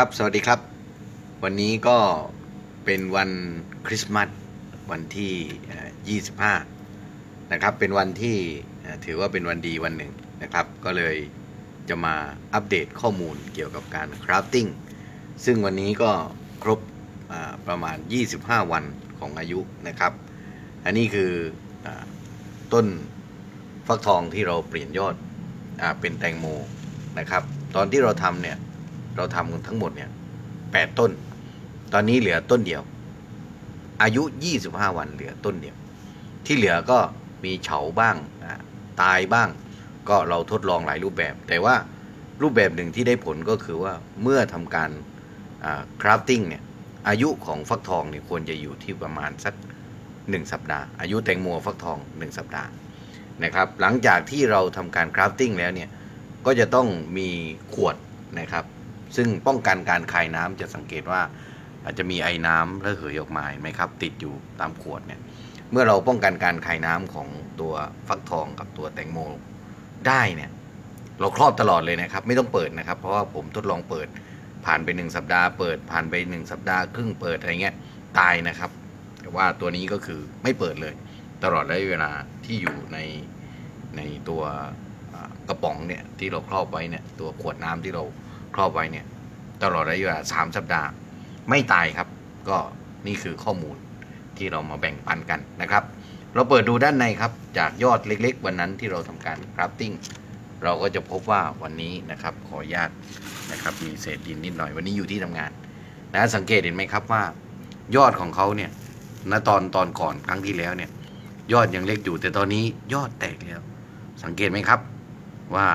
ครับสวัสดีครับ วันนี้ก็เป็นวันคริสต์มาสวันที่ 25 นะครับ เป็นวันที่ถือว่าเป็นวันดีวันหนึ่งนะครับ ก็เลยจะมาอัปเดตข้อมูลเกี่ยวกับการคราฟติ้งซึ่งวันนี้ก็ครบประมาณ 25 วันของอายุนะครับ อันนี้คืออต้นฟักทองที่เราเปลี่ยนยอดอเป็นแตงโมนะครับ ตอนที่เราทำเนี่ย เราทำกันทั้งหมดเนี่ยแปดต้น ตอนนี้เหลือต้นเดียว อายุ25วันเหลือต้นเดียว ที่เหลือก็มีเฉาบ้างตายบ้าง ก็เราทดลองหลายรูปแบบ แต่ว่ารูปแบบหนึ่งที่ได้ผลก็คือว่าเมื่อทำการคราฟติ้งเนี่ยอายุของฟักทองเนี่ยควรจะอยู่ที่ประมาณสัก1สัปดาห์ อายุแตงโมฟักทอง1สัปดาห์นะครับหลังจากที่เราทำการคราฟติ้งแล้วเนี่ยก็จะต้องมีขวดนะครับ ซึ่งป้องกันการคายน้ำจะสังเกตว่า อาจจะมีไอ้น้ำระเหยออกมาไหมครับ ติดอยู่ตามขวดเนี่ยเมื่อเราป้องกันการคายน้ำของตัวฟักทองกับตัวแตงโมได้เนี่ย เราครอบตลอดเลยนะครับ ไม่ต้องเปิดนะครับ เพราะว่าผมทดลองเปิดผ่านไปหนึ่งสัปดาห์เปิดผ่านไปหนึ่งสัปดาห์ครึ่งเปิดอะไรเงี้ยตายนะครับ แต่ว่าตัวนี้ก็คือไม่เปิดเลย ตลอดระยะเวลาที่อยู่ในในตัวกระป๋องเนี่ยที่เราครอบไว้เนี่ยตัวขวดน้ำที่เรา ครอบไว้เนี่ยตลอดระยะเวลาสามสัปดาห์ไม่ตายครับ ก็นี่คือข้อมูลที่เรามาแบ่งปันกันนะครับ เราเปิดดูด้านในครับ จากยอดเล็กๆ วันนั้นที่เราทำการคราฟติ้งเราก็จะพบว่าวันนี้นะครับขออนุญาตนะครับมีเศษดินนิดหน่อยวันนี้อยู่ที่ทำงานนะสังเกตเห็นไหมครับว่า ยอดของเขาเนี่ยณตอนตอนก่อนครั้งที่แล้วเนี่ยยอดยังเล็กอยู่แต่ตอนนี้ยอดแตกแล้ว สังเกตไหมครับว่า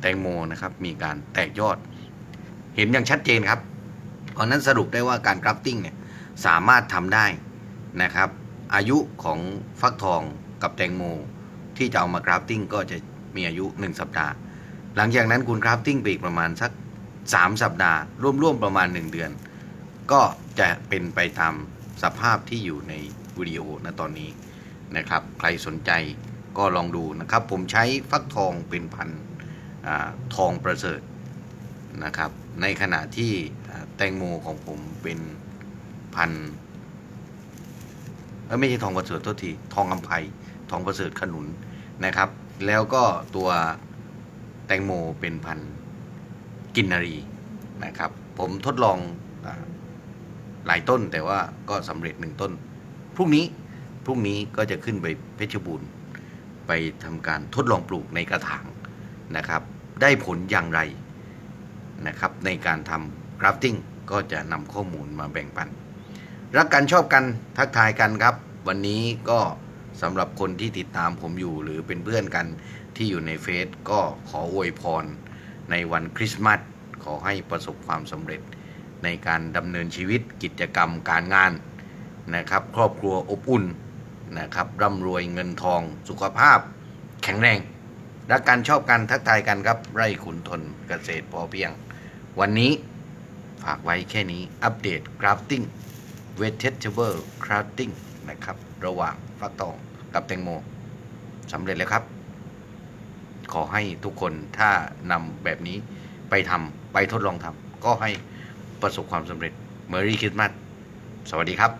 แตงโมนะครับมีการแตกยอด เห็นอย่างชัดเจนครับเพราะนั้นสรุปได้ว่าการกราฟติ้งเนี่ยสามารถทำได้นะครับ อายุของฟักทองกับแตงโมที่จะเอามากราฟติ้งก็จะมีอายุ 1 สัปดาห์ หลังจากนั้นคุณกราฟติ้งไปอีกประมาณสัก 3 สัปดาห์ ร่วมๆประมาณ 1 เดือน ก็จะเป็นไปตามสภาพที่อยู่ในวิดีโอณตอนนี้นะครับ ใครสนใจก็ลองดูนะครับ ผมใช้ฟักทองเป็นพันอทองประเสริฐนะครับ ในขณะที่แตงโมของผมเป็นพันธุ์เอ้ยไม่ใช่ทองประเสริฐโทษที ทองอำไพทองประเสริฐขนุนนะครับ แล้วก็ตัวแตงโมเป็นพันธุ์กินนารีนะครับ ผมทดลองอหลายต้นแต่ว่าก็สำเร็จหนึ่งต้น พรุ่งนี้พรุ่งนี้ก็จะขึ้นไปเพชรบูรณ์ ไปทำการทดลองปลูกในกระถางนะครับ ได้ผลอย่างไร นะครับ ในการทำกราฟติ้งก็จะนำข้อมูลมาแบ่งปัน รักกันชอบกันทักทายกันครับ วันนี้ก็สำหรับคนที่ติดตามผมอยู่หรือเป็นเพื่อนกันที่อยู่ในเฟซก็ขออวยพร ในวันคริสต์มาสขอให้ประสบความสำเร็จ ในการดำเนินชีวิตกิจกรรมการงานนะครับ ครอบครัวอบอุ่นนะครับร่ำรวยเงินทองสุขภาพ แข็งแรง รักกันชอบกันทักทายกันครับ ไร่ขุนทนเกษตรพอเพียง วันนี้ฝากไว้แค่นี้อัปเดต crafting vegetable crafting นะครับ ระหว่างฟักทองกับแตงโมสำเร็จแล้วครับ ขอให้ทุกคนถ้านำแบบนี้ไปทำไปทดลองทำก็ให้ประสบความสำเร็จ Merry Christmas สวัสดีครับ